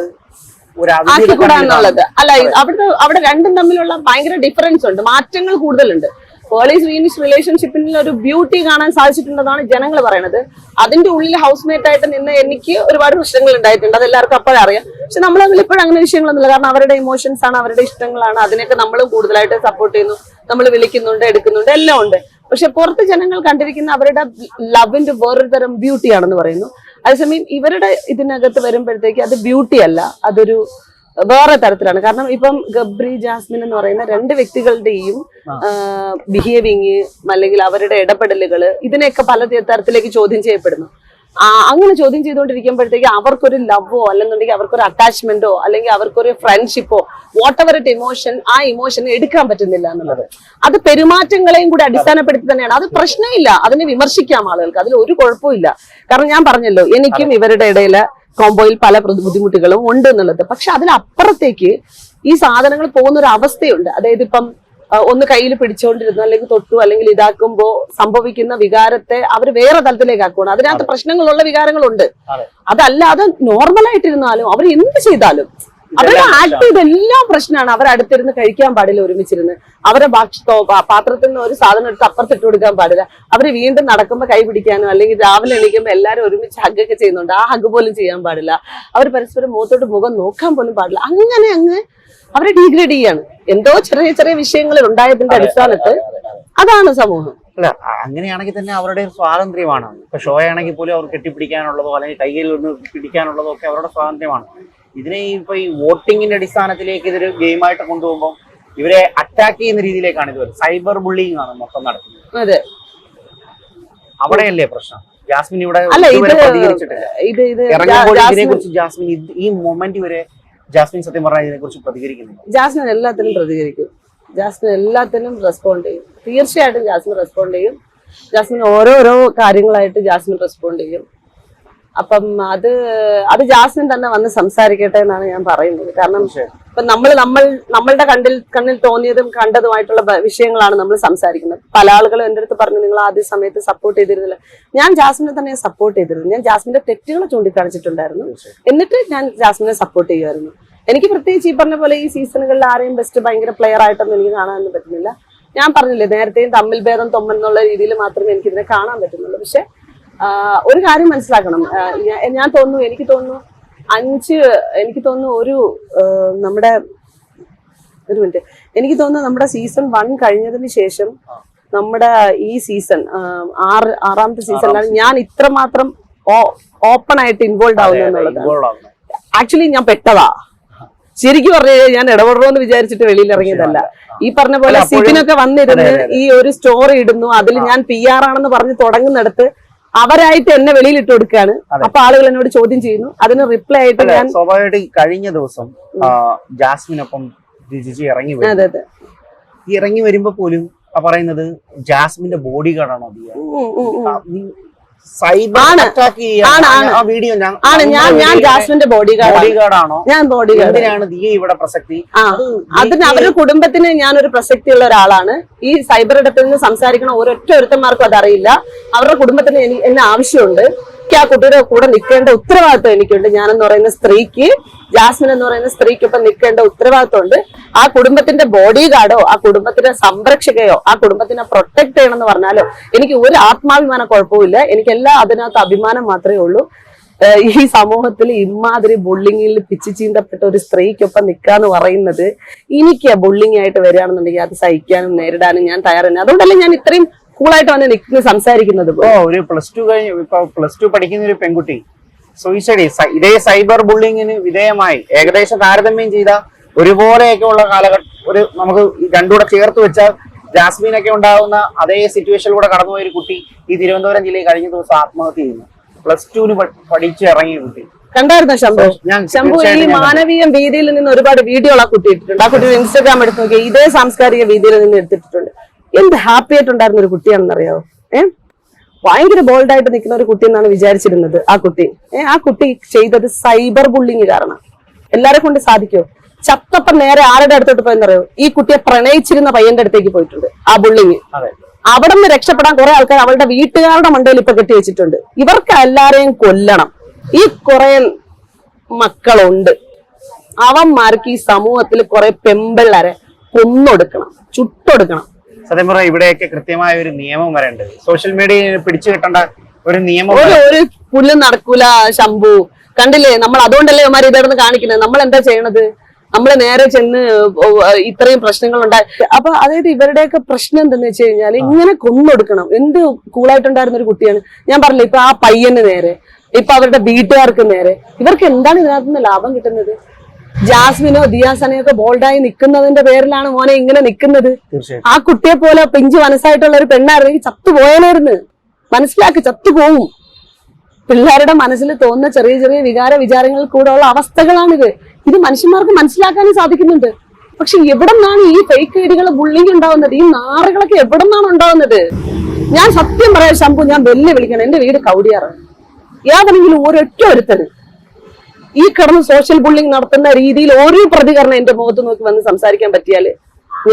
ഒരു അതിഥി ആക്കിക്കൂടാ എന്നുള്ളത് അല്ല ഇത് അവിടെ അവിടെ രണ്ടും തമ്മിലുള്ള ഭയങ്കര ഡിഫറൻസ് ഉണ്ട്. മാറ്റങ്ങൾ കൂടുതലുണ്ട്. പേളി സ്വീനിഷ് റിലേഷൻഷിപ്പിൽ ഒരു ബ്യൂട്ടി കാണാൻ സാധിച്ചിട്ടുണ്ടെന്നാണ് ജനങ്ങൾ പറയുന്നത്. അതിന്റെ ഉള്ളിൽ ഹൗസ് മേറ്റ് ആയിട്ട് നിന്ന് എനിക്ക് ഒരുപാട് പ്രശ്നങ്ങൾ ഉണ്ടായിട്ടുണ്ട്. അത് എല്ലാവർക്കും അപ്പോഴും അറിയാം. പക്ഷെ നമ്മൾ അതിൽ ഇപ്പോഴും അങ്ങനെ വിഷയങ്ങളൊന്നുമില്ല. കാരണം അവരുടെ ഇമോഷൻസ് ആണ് അവരുടെ ഇഷ്ടങ്ങളാണ്. അതിനൊക്കെ നമ്മളും കൂടുതലായിട്ട് സപ്പോർട്ട് ചെയ്യുന്നു. നമ്മൾ വിളിക്കുന്നുണ്ട് എടുക്കുന്നുണ്ട് എല്ലാം ഉണ്ട്. പക്ഷെ പുറത്ത് ജനങ്ങൾ കണ്ടിരിക്കുന്ന അവരുടെ ലവിന്റെ വേറൊരു തരം ബ്യൂട്ടിയാണെന്ന് പറയുന്നു. അതേസമയം ഇവരുടെ ഇതിനകത്ത് വരുമ്പോഴത്തേക്ക് അത് ബ്യൂട്ടി അല്ല. അതൊരു വേറെ തരത്തിലാണ്. കാരണം ഇപ്പം ഗബ്രി ജാസ്മിൻ എന്ന് പറയുന്ന രണ്ട് വ്യക്തികളുടെയും ബിഹേവിങ് അല്ലെങ്കിൽ അവരുടെ ഇടപെടലുകൾ ഇതിനെയൊക്കെ പല തരത്തിലേക്ക് ചോദ്യം ചെയ്യപ്പെടുന്നു. അങ്ങനെ ചോദ്യം ചെയ്തുകൊണ്ടിരിക്കുമ്പോഴത്തേക്ക് അവർക്കൊരു ലവോ അല്ലെന്നുണ്ടെങ്കിൽ അവർക്കൊരു അറ്റാച്ച്മെന്റോ അല്ലെങ്കിൽ അവർക്കൊരു ഫ്രണ്ട്ഷിപ്പോ വാട്ട് എവർ ഇറ്റ് ഇമോഷൻ ആ ഇമോഷൻ എടുക്കാൻ പറ്റുന്നില്ല എന്നുള്ളത്. അത് പെരുമാറ്റങ്ങളെയും കൂടി അടിസ്ഥാനപ്പെടുത്തി തന്നെയാണ്. അത് പ്രശ്നമില്ല. അതിനെ വിമർശിക്കാം ആളുകൾക്ക്. അതിൽ ഒരു കുഴപ്പമില്ല കാരണം ഞാൻ പറഞ്ഞല്ലോ എനിക്കും ഇവരുടെ ഇടയിൽ കോംബോയിൽ പല ബുദ്ധിമുട്ടുകളും ഉണ്ട് എന്നുള്ളത്. പക്ഷെ അതിനപ്പുറത്തേക്ക് ഈ സാധനങ്ങൾ പോകുന്ന ഒരു അവസ്ഥയുണ്ട്. അതായത് ഇപ്പം ഒന്ന് കയ്യിൽ പിടിച്ചുകൊണ്ടിരുന്നു അല്ലെങ്കിൽ തൊട്ടു അല്ലെങ്കിൽ ഇതാക്കുമ്പോ സംഭവിക്കുന്ന വികാരത്തെ അവർ വേറെ തലത്തിലേക്ക് ആക്കുകയാണ് അതിനകത്ത് പ്രശ്നങ്ങളുള്ള വികാരങ്ങളുണ്ട്. അതെ. അതല്ലാതെ നോർമലായിട്ടിരുന്നാലും അവർ എന്ത് ചെയ്താലും അവരുടെ ആക്ട് ഇതെല്ലാം പ്രശ്നമാണ് അവർ അടുത്തിരുന്ന് കഴിക്കാൻ പാടില്ല ഒരുമിച്ചിരുന്ന്. അവരെ ഭക്ഷത്തോ പാത്രത്തിൽ നിന്ന് ഒരു സാധനം എടുത്ത് അപ്പുറത്തിട്ട് കൊടുക്കാൻ പാടില്ല. അവർ വീണ്ടും നടക്കുമ്പോൾ കൈ പിടിക്കാനോ അല്ലെങ്കിൽ രാവിലെ എണീക്കുമ്പോൾ എല്ലാവരും ഒരുമിച്ച് ഹഗ്ഗൊക്കെ ചെയ്യുന്നുണ്ട്. ആ ഹഗ് പോലും ചെയ്യാൻ പാടില്ല. അവർ പരസ്പരം മുഖത്തോട്ട് മുഖം നോക്കാൻ പോലും പാടില്ല. അങ്ങനെ അങ്ങ് അവരെ ഡീഗ്രേഡ് ചെയ്യാണ്. എന്തോ ചെറിയ ചെറിയ വിഷയങ്ങൾ ഉണ്ടായതിന്റെ അടിസ്ഥാനത്ത് അതാണ് സമൂഹം. അല്ല അങ്ങനെയാണെങ്കിൽ തന്നെ അവരുടെ സ്വാതന്ത്ര്യമാണ്. ഇപ്പൊ ഷോ ആണെങ്കിൽ പോലും അവർ കെട്ടിപ്പിടിക്കാനുള്ളതോ അല്ലെങ്കിൽ കയ്യിൽ ഒന്ന് പിടിക്കാനുള്ളതോ ഒക്കെ അവരുടെ സ്വാതന്ത്ര്യമാണ്. ഇതിനെ ഇപ്പൊ ഈ വോട്ടിങ്ങിന്റെ അടിസ്ഥാനത്തിലേക്ക് ഇതൊരു ഗെയിമായിട്ട് കൊണ്ടുപോകുമ്പോൾ ഇവരെ അറ്റാക്ക് ചെയ്യുന്ന രീതിയിലേക്കാണ് ഇത് വരുന്നത്. സൈബർ ബുള്ളിങ് ആണ് മൊത്തം നടക്കുന്നത് അതെ. അവിടെയല്ലേ പ്രശ്നം? ജാസ്മിൻ ഇവിടെ ഇതിനെ ജാസ്മിൻ കുറിച്ച് ജാസ്മിൻ ഈ മൊമെന്റ് വരെ ജാസ്മിൻ സത്യം പറഞ്ഞാൽ ഇതിനെ കുറിച്ച് പ്രതികരിക്കുന്നില്ല. ജാസ്മിൻ എല്ലാത്തിനും പ്രതികരിക്കും. ജാസ്മിൻ എല്ലാത്തിനും റെസ്പോണ്ട് ചെയ്യും. തീർച്ചയായിട്ടും ജാസ്മിൻ റെസ്പോണ്ട് ചെയ്യും. ജാസ്മിൻ ഓരോരോ കാര്യങ്ങളായിട്ട് ജാസ്മിൻ റെസ്പോണ്ട് ചെയ്യും. അപ്പം അത് അത് ജാസ്മിൻ തന്നെ വന്ന് സംസാരിക്കട്ടെ എന്നാണ് ഞാൻ പറയുന്നത്. കാരണം. ഇപ്പൊ നമ്മൾ നമ്മൾ നമ്മളുടെ കണ്ടിൽ കണ്ണിൽ തോന്നിയതും കണ്ടതുമായിട്ടുള്ള വിഷയങ്ങളാണ് നമ്മൾ സംസാരിക്കുന്നത്. പല ആളുകളും എന്റെ അടുത്ത് പറഞ്ഞു നിങ്ങൾ ആദ്യ സമയത്ത് സപ്പോർട്ട് ചെയ്തിരുന്നില്ല. ഞാൻ ജാസ്മിനെ തന്നെ സപ്പോർട്ട് ചെയ്തിരുന്നു. ഞാൻ ജാസ്മിന്റെ തെറ്റുകൾ ചൂണ്ടിക്കാണിച്ചിട്ടുണ്ടായിരുന്നു. എന്നിട്ട് ഞാൻ ജാസ്മിനെ സപ്പോർട്ട് ചെയ്യുമായിരുന്നു എനിക്ക് പ്രത്യേകിച്ച് ഈ പറഞ്ഞ പോലെ ഈ സീസണുകളിൽ ആരെയും ബെസ്റ്റ് ഭയങ്കര പ്ലെയർ ആയിട്ടൊന്നും എനിക്ക് കാണാനൊന്നും പറ്റുന്നില്ല. ഞാൻ പറഞ്ഞില്ലേ നേരത്തെയും തമ്മിൽ ഭേദം തൊമ്മൻ എന്നുള്ള രീതിയിൽ മാത്രമേ എനിക്ക് ഇതിനെ കാണാൻ പറ്റുന്നുള്ളൂ. പക്ഷെ ഒരു കാര്യം മനസ്സിലാക്കണം. ഞാൻ- തോന്നുന്നു എനിക്ക് തോന്നുന്നു അഞ്ച് എനിക്ക് തോന്നുന്നു ഒരു നമ്മുടെ ഒരു മിനിറ്റ്. എനിക്ക് തോന്നുന്നു നമ്മുടെ സീസൺ വൺ കഴിഞ്ഞതിന് ശേഷം നമ്മുടെ ഈ സീസൺ ആറ് ആറാമത്തെ സീസണിലാണ് ഞാൻ ഇത്രമാത്രം ഓപ്പൺ ആയിട്ട് ഇൻവോൾവ് ആവുന്നു എന്നുള്ളത്. ആക്ച്വലി ഞാൻ പെട്ടതാ. ശരിക്കും പറഞ്ഞു കഴിഞ്ഞാൽ ഞാൻ ഇടപെടണമെന്ന് വിചാരിച്ചിട്ട് വെളിയിൽ ഇറങ്ങിയതല്ല. ഈ പറഞ്ഞ പോലെ സിബിനൊക്കെ വന്നിരുന്ന് ഈ ഒരു സ്റ്റോറി ഇടുന്നു. അതിൽ ഞാൻ പി ആർ ആണെന്ന് പറഞ്ഞ് തുടങ്ങുന്നിടത്ത് അവരായിട്ട് എന്നെ വെളിയിലിട്ട് കൊടുക്കുകയാണ്. അപ്പൊ ആളുകൾ എന്നോട് ചോദ്യം ചെയ്യുന്നു. അതിന് റിപ്ലൈ ആയിട്ട് ഞാൻ സ്വാഭാവികമായിട്ട് കഴിഞ്ഞ ദിവസം ജാസ്മിനൊപ്പം ജിജി ഇറങ്ങി വരും. അതെ അതെ. ഇറങ്ങി വരുമ്പോ പോലും പറയുന്നത് ജാസ്മിന്റെ ബോഡി ഗാർഡാണോ. സൈബർ ആണ്. അറ്റാക്ക് ആണ്, ആണ്. ആ വീഡിയോ ഞാൻ ആണ് ഞാൻ ഞാൻ ജാസ്മിന്റെ ബോഡി ബോഡി ഗാർഡാണോ ഞാൻ ബോഡി ഗാർഡ് എന്തിനാണ് ഇവിടെ പ്രസക്തി? അതിന് അവരുടെ കുടുംബത്തിന് ഞാനൊരു പ്രസക്തിയുള്ള ഒരാളാണ്. ഈ സൈബർ ഇടത്തിൽ നിന്ന് സംസാരിക്കണ ഒരൊറ്റ ഒരുത്തന്മാർക്കും അതറിയില്ല. അവരുടെ കുടുംബത്തിന് എനി- എന്നെ ആവശ്യമുണ്ട്. എനിക്ക് ആ കുട്ടിയുടെ കൂടെ നിൽക്കേണ്ട ഉത്തരവാദിത്വം എനിക്കുണ്ട്. ഞാനെന്ന് പറയുന്ന സ്ത്രീക്ക് ജാസ്മിൻ എന്ന് പറയുന്ന സ്ത്രീക്കൊപ്പം നിൽക്കേണ്ട ഉത്തരവാദിത്വം ഉണ്ട് ആ കുടുംബത്തിന്റെ ബോഡി ഗാർഡോ ആ കുടുംബത്തിന്റെ സംരക്ഷകയോ ആ കുടുംബത്തിനെ പ്രൊട്ടക്ട് ചെയ്യണമെന്ന് പറഞ്ഞാലോ എനിക്ക് ഒരു ആത്മാഭിമാന കുഴപ്പമില്ല എല്ലാ അതിനകത്ത് അഭിമാനം മാത്രമേ ഉള്ളൂ. ഈ സമൂഹത്തിൽ ഇമാതിരി ബുള്ളിങ്ങിൽ പിച്ചു ചീന്തപ്പെട്ട ഒരു സ്ത്രീക്കൊപ്പം നിൽക്കാന്ന് പറയുന്നത് എനിക്ക് ബുള്ളിങ് ആയിട്ട് വരികയാണെന്നുണ്ടെങ്കിൽ അത് സഹിക്കാനും നേരിടാനും ഞാൻ തയ്യാറാണ് അതുകൊണ്ടല്ലേ ഞാൻ ഇത്രയും കൂളായിട്ട് വന്ന് നിൽക്കുന്ന സംസാരിക്കുന്നത് ഓ ഒരു പ്ലസ് ടു കഴിഞ്ഞ് ഇപ്പൊ പ്ലസ് ടു പഠിക്കുന്ന ഒരു പെൺകുട്ടി. സൂയിസൈഡ് ഇതേ സൈബർ ബുള്ളിങ്ങിന് വിധേയമായി. ഏകദേശം താരതമ്യം ചെയ്ത ഒരുപോലെയൊക്കെ ഉള്ള കാലഘട്ടം ഒരു നമുക്ക് രണ്ടുകൂടെ ചേർത്ത് വെച്ചാൽ ജാസ്മീനൊക്കെ ഉണ്ടാകുന്ന അതേ സിറ്റുവേഷനിലൂടെ കടന്നുപോയ ഒരു കുട്ടി ഈ തിരുവനന്തപുരം ജില്ലയിൽ കഴിഞ്ഞ ദിവസം ആത്മഹത്യ ചെയ്യുന്നു. പ്ലസ് ടുവിന് പഠിച്ച് ഇറങ്ങിയ കുട്ടി. കണ്ടായിരുന്നു ശംഭു? ഞാൻ ശംഭു ഈ മാനവീയ വീതിയിൽ നിന്ന് ഒരുപാട് വീഡിയോകൾ ആ കുട്ടി ഇട്ടിട്ടുണ്ട്. ആ കുട്ടി ഇൻസ്റ്റാഗ്രാം എടുത്ത് നോക്കിയാൽ ഇതേ സാംസ്കാരിക വീതിയിൽ നിന്ന് എടുത്തിട്ടുണ്ട്. എന്ത് ഹാപ്പി ആയിട്ടുണ്ടായിരുന്ന ഒരു കുട്ടിയാണെന്ന് അറിയാവോ ഏഹ് ഭയങ്കര ബോൾഡ് ആയിട്ട് നിൽക്കുന്ന ഒരു കുട്ടി എന്നാണ് വിചാരിച്ചിരുന്നത് ആ കുട്ടി. ഏഹ് ആ കുട്ടി ചെയ്തത് സൈബർ ബുള്ളിങ് കാരണം എല്ലാരെ കൊണ്ട് സാധിക്കോ? ചത്തപ്പം നേരെ ആരുടെ അടുത്തോട്ട് പോയെന്നറിയോ? ഈ കുട്ടിയെ പ്രണയിച്ചിരുന്ന പയ്യന്റെ അടുത്തേക്ക് പോയിട്ടുണ്ട് ആ ബുള്ളിങ് അവിടെ നിന്ന് രക്ഷപ്പെടാൻ കുറെ ആൾക്കാർ അവളുടെ വീട്ടുകാരുടെ മണ്ടയിൽ ഇപ്പൊ കെട്ടി വെച്ചിട്ടുണ്ട്. ഇവർക്ക് എല്ലാരെയും കൊല്ലണം. ഈ കുറെ മക്കളുണ്ട്. അവന്മാർക്ക് ഈ സമൂഹത്തിൽ കുറെ പെമ്പിള്ളേരെ കൊന്നൊടുക്കണം ചുട്ടൊടുക്കണം. സത്യം പറഞ്ഞാൽ ഇവിടെയൊക്കെ കൃത്യമായ ഒരു നിയമം വരേണ്ടത്. സോഷ്യൽ മീഡിയ പിടിച്ചു കിട്ടേണ്ട ഒരു നിയമം ഒരു ഒരു പുല്ലും നടക്കൂല ശംഭു. കണ്ടില്ലേ? നമ്മൾ അതുകൊണ്ടല്ലേ ഇവന്മാർ ഇതായിരുന്നു കാണിക്കുന്നത് നമ്മൾ എന്താ ചെയ്യണത്? നമ്മൾ നേരെ ചെന്ന് ഇത്രയും പ്രശ്നങ്ങൾ ഉണ്ടായി അപ്പൊ അതായത് ഇവരുടെയൊക്കെ പ്രശ്നം എന്തെന്ന് വെച്ച് കഴിഞ്ഞാൽ ഇങ്ങനെ കൊന്നൊടുക്കണം. എന്ത് കൂളായിട്ടുണ്ടായിരുന്ന ഒരു കുട്ടിയാണ്. ഞാൻ പറഞ്ഞില്ല ഇപ്പൊ ആ പയ്യന് നേരെ ഇപ്പൊ അവരുടെ വീട്ടുകാർക്ക് നേരെ. ഇവർക്ക് എന്താണ് ഇതിനകത്ത് നിന്ന് ലാഭം കിട്ടുന്നത്? ജാസ്മിനോ ദിയാസനയോ ഒക്കെ ബോൾഡായി നിൽക്കുന്നതിന്റെ പേരിലാണ് മോനെ ഇങ്ങനെ നിൽക്കുന്നത് ആ കുട്ടിയെ പോലെ പിഞ്ചു മനസ്സായിട്ടുള്ള ഒരു പെണ്ണായിരുന്നെങ്കിൽ ചത്തുപോയാലായിരുന്നു മനസ്സിലാക്കി ചത്തുപോവും പിള്ളേരുടെ മനസ്സിൽ തോന്നുന്ന ചെറിയ ചെറിയ വികാര വിചാരങ്ങളിൽ കൂടെ ഉള്ള അവസ്ഥകളാണിത്. ഇത് മനുഷ്യന്മാർക്ക് മനസ്സിലാക്കാനും സാധിക്കുന്നുണ്ട്. പക്ഷെ എവിടെ നിന്നാണ് ഈ ഫേക്ക് ഐഡികൾ ബുള്ളിങ് ഉണ്ടാവുന്നത്? ഈ നാറുകളൊക്കെ എവിടെ നിന്നാണ് ഉണ്ടാവുന്നത്? ഞാൻ സത്യം പറയാം ശംഭു ഞാൻ വെല്ലു വിളിക്കണം. എന്റെ വീട് കൗടിയാറ് യാതെങ്കിലും ഒരൊറ്റ ഒരുത്തന് ഈ കിടന്ന് സോഷ്യൽ ബുള്ളിങ് നടത്തുന്ന രീതിയിൽ ഒരു പ്രതികരണം എന്റെ മുഖത്ത് നോക്കി വന്ന് സംസാരിക്കാൻ പറ്റിയാൽ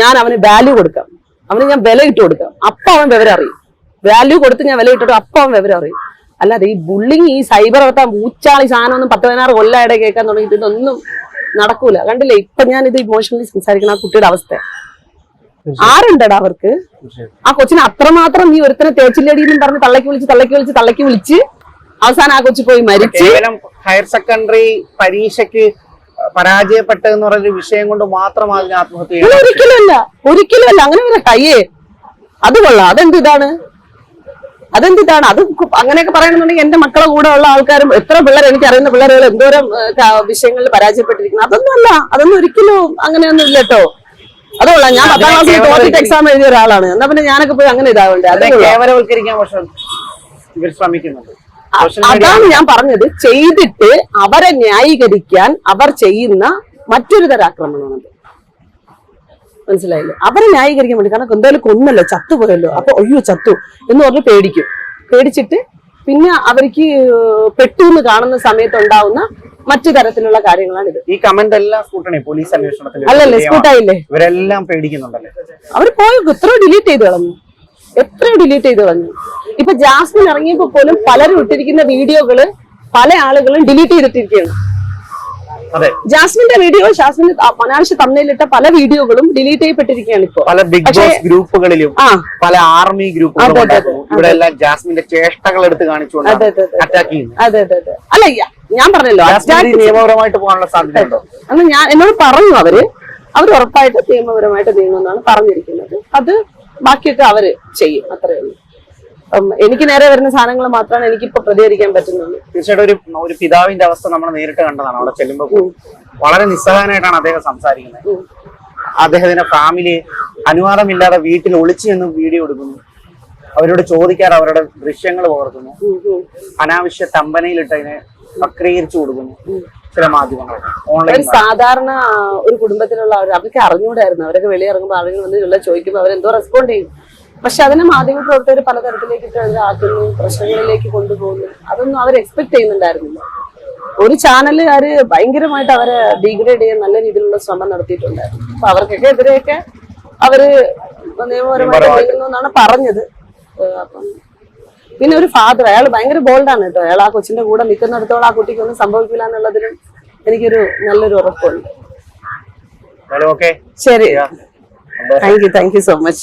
ഞാൻ അവന് വാല്യൂ കൊടുക്കാം. അവന് ഞാൻ വില ഇട്ട് കൊടുക്കാം. അപ്പൊ അവൻ വിവരം അറിയും. വാല്യൂ കൊടുത്ത് ഞാൻ വില ഇട്ടിട്ട് അപ്പൊ അവൻ വിവരം അറിയും. അല്ലാതെ ഈ ബുള്ളിങ് ഈ സൈബർ നടത്താൻ മൂച്ചാളി സാധനം ഒന്നും പത്ത് പതിനാറ് കൊല്ലായിടെ കേൾക്കാൻ തുടങ്ങിയിട്ട് ഇതൊന്നും നടക്കൂല. കണ്ടില്ലേ? ഇപ്പൊ ഞാൻ ഇത് ഇമോഷണലി സംസാരിക്കുന്ന ആ കുട്ടിയുടെ അവസ്ഥ. ആരുണ്ടടാ അവർക്ക്? ആ കൊച്ചിനെ അത്രമാത്രം നീ ഒരുത്തനെ തേച്ചില്ലടി എന്നും പറഞ്ഞ് തള്ളക്കി വിളിച്ച് തള്ളക്കി വിളിച്ച് തള്ളക്കി വിളിച്ച് അവസാനം ആ കൊച്ചു പോയി മരിച്ചു. കേവലം ഹയർ സെക്കൻഡറി പരീക്ഷയ്ക്ക് പരാജയപ്പെട്ടെന്ന് പറയുന്ന വിഷയം കൊണ്ട് മാത്രം അതിന് ആത്മഹത്യ ഒരിക്കലുമല്ല. ഒരിക്കലുമല്ല. അങ്ങനെ ഒരു കയ്യേ അത് കൊള്ളാം. അതെന്ത് ഇതാണ്? അതെന്ത് ഇതാണ്? അത് അങ്ങനെയൊക്കെ പറയണമെന്നുണ്ടെങ്കിൽ എന്റെ മക്കളെ കൂടെ ഉള്ള ആൾക്കാരും എത്ര പിള്ളേർ എനിക്ക് അറിയുന്ന പിള്ളേരുകൾ എന്തോരം വിഷയങ്ങളിൽ പരാജയപ്പെട്ടിരിക്കുന്നു. അതൊന്നും അല്ല അതൊന്നും ഒരിക്കലും അങ്ങനെയൊന്നും ഇല്ല കേട്ടോ അതുകൊള്ള ഞാൻ പത്താം ക്ലാസ്സിൽ ടോപ്പിക് എക്സാം എഴുതിയ ഒരാളാണ്. എന്നാ പിന്നെ ഞാനൊക്കെ പോയി അങ്ങനെ ഇതാവണ്ടേ? അത് കേവലവൽക്കരിക്കാൻ പക്ഷെ ഇവർ ശ്രമിക്കുന്നുണ്ട്. അതാണ് ഞാൻ പറഞ്ഞത്. ചെയ്തിട്ട് അവരെ ന്യായീകരിക്കാൻ അവർ ചെയ്യുന്ന മറ്റൊരു തരം ആക്രമണമാണത് മനസ്സിലായില്ലേ? അവരെ ന്യായീകരിക്കാൻ വേണ്ടി. കാരണം എന്തായാലും കൊന്നല്ലോ ചത്തുപോയല്ലോ. അപ്പൊ അയ്യോ ചത്തു എന്ന് പറഞ്ഞ് പേടിക്കും. പേടിച്ചിട്ട് പിന്നെ അവർക്ക് പെട്ടു എന്ന് കാണുന്ന സമയത്ത് ഉണ്ടാവുന്ന മറ്റു തരത്തിലുള്ള കാര്യങ്ങളാണ് ഇത് ഈ കമന്റ് എല്ലാം സ്കൂട്ടണേ? പോലീസ് അന്വേഷണത്തിൽ അല്ലല്ലേ സ്കൂട്ടായില്ലേ? ഇവരെല്ലാം പേടിക്കുന്നുണ്ടല്ലേ? അവർ പോയി എത്രയോ ഡിലീറ്റ് ചെയ്ത് കളഞ്ഞു. എത്രയോ ഡിലീറ്റ് ചെയ്ത് കളഞ്ഞു. ഇപ്പൊ ജാസ്മിൻ ഇറങ്ങിയപ്പോ പോലും പലരും ഇട്ടിരിക്കുന്ന വീഡിയോകൾ പല ആളുകളും ഡിലീറ്റ് ചെയ്തിട്ടിരിക്കുകയാണ്. ജാസ്മിന്റെ വീഡിയോ ജാസ്മിൻ മനാവശ്യ തമ്മിലിട്ട പല വീഡിയോകളും ഡിലീറ്റ് ചെയ്യപ്പെട്ടിരിക്കുകയാണ് ഇപ്പോ. പല ബിഗ് ബോസ് ഗ്രൂപ്പുകളിലും പല ആർമി ഗ്രൂപ്പുകളും ഇവിടെ എല്ലാം ജാസ്മിന്റെ ചേഷ്ടകൾ എടുത്ത് കാണിച്ചുകൊണ്ട് അതെ. അറ്റാക്ക് ചെയ്യുന്നു അതെ അതെ അതെ. അല്ല ഞാൻ പറഞ്ഞല്ലോ നിയമപരമായിട്ട് പോകാനുള്ള സാധ്യതയുണ്ടോ? അന്ന് ഞാൻ എന്നോട് പറഞ്ഞു അവർ. അവർ ഉറപ്പായിട്ട് നിയമപരമായിട്ട് നീങ്ങുമെന്നാണ് പറഞ്ഞിരിക്കുന്നത്. അത് ബാക്കിയൊക്കെ അവർ ചെയ്യും അത്രേ ഉള്ളൂ. ഉം, എനിക്ക് നേരെ വരുന്ന സാധനങ്ങൾ മാത്രമാണ് എനിക്കിപ്പോ പ്രതികരിക്കാൻ പറ്റുന്നത്. തീർച്ചയായിട്ടും ഒരു ഒരു പിതാവിന്റെ അവസ്ഥ നമ്മൾ നേരിട്ട് കണ്ടതാണ് അവിടെ ചെല്ലുമ്പോൾ വളരെ നിസ്സഹായനായിട്ടാണ് അദ്ദേഹം സംസാരിക്കുന്നത്. അദ്ദേഹത്തിന്റെ ഫാമിലി അനുവാദമില്ലാതെ വീട്ടിൽ ഒളിച്ചു നിന്ന് വീഡിയോ എടുക്കുന്നു. അവരോട് ചോദിക്കാറ് അവരുടെ ദൃശ്യങ്ങൾ പകർത്തുന്നു. അനാവശ്യ തമ്പനയിലിട്ടതിനെ വക്രീകരിച്ചു കൊടുക്കുന്നു. ചില മാധ്യമങ്ങൾ. ഒരു ഓൺലൈൻ സാധാരണ ഒരു കുടുംബത്തിലുള്ള അവർ അവർക്ക് അറിഞ്ഞുകൂടായിരുന്നു. അവരൊക്കെ വെളിയിറങ്ങുമ്പോൾ ആളുകൾ വന്ന് ചോദിക്കുമ്പോൾ അവരെന്തോ റെസ്പോണ്ട് ചെയ്യും. പക്ഷെ അതിനെ മാധ്യമ പ്രവർത്തകർ പലതരത്തിലേക്ക് ആക്കുന്നു പ്രശ്നങ്ങളിലേക്ക് കൊണ്ടുപോകുന്നു. അതൊന്നും അവർ എക്സ്പെക്ട് ചെയ്യുന്നുണ്ടായിരുന്നില്ല. ഒരു ചാനലുകാര് ഭയങ്കരമായിട്ട് അവരെ ഡീഗ്രേഡ് ചെയ്യാൻ നല്ല രീതിയിലുള്ള ശ്രമം നടത്തിയിട്ടുണ്ടായിരുന്നു. അപ്പൊ അവർക്കൊക്കെ എതിരെയൊക്കെ അവർ നിയമപരമായിട്ട് എന്നാണ് പറഞ്ഞത്. അപ്പം പിന്നെ ഒരു ഫാദർ അയാൾ ഭയങ്കര ബോൾഡാണ് കേട്ടോ. അയാൾ ആ കൊച്ചിന്റെ കൂടെ നിൽക്കുന്നിടത്തോളം ആ കുട്ടിക്ക് ഒന്നും സംഭവിക്കില്ല എന്നുള്ളതിലും എനിക്കൊരു നല്ലൊരു ഉറപ്പുണ്ട്. ശരി. Thank you thank you so much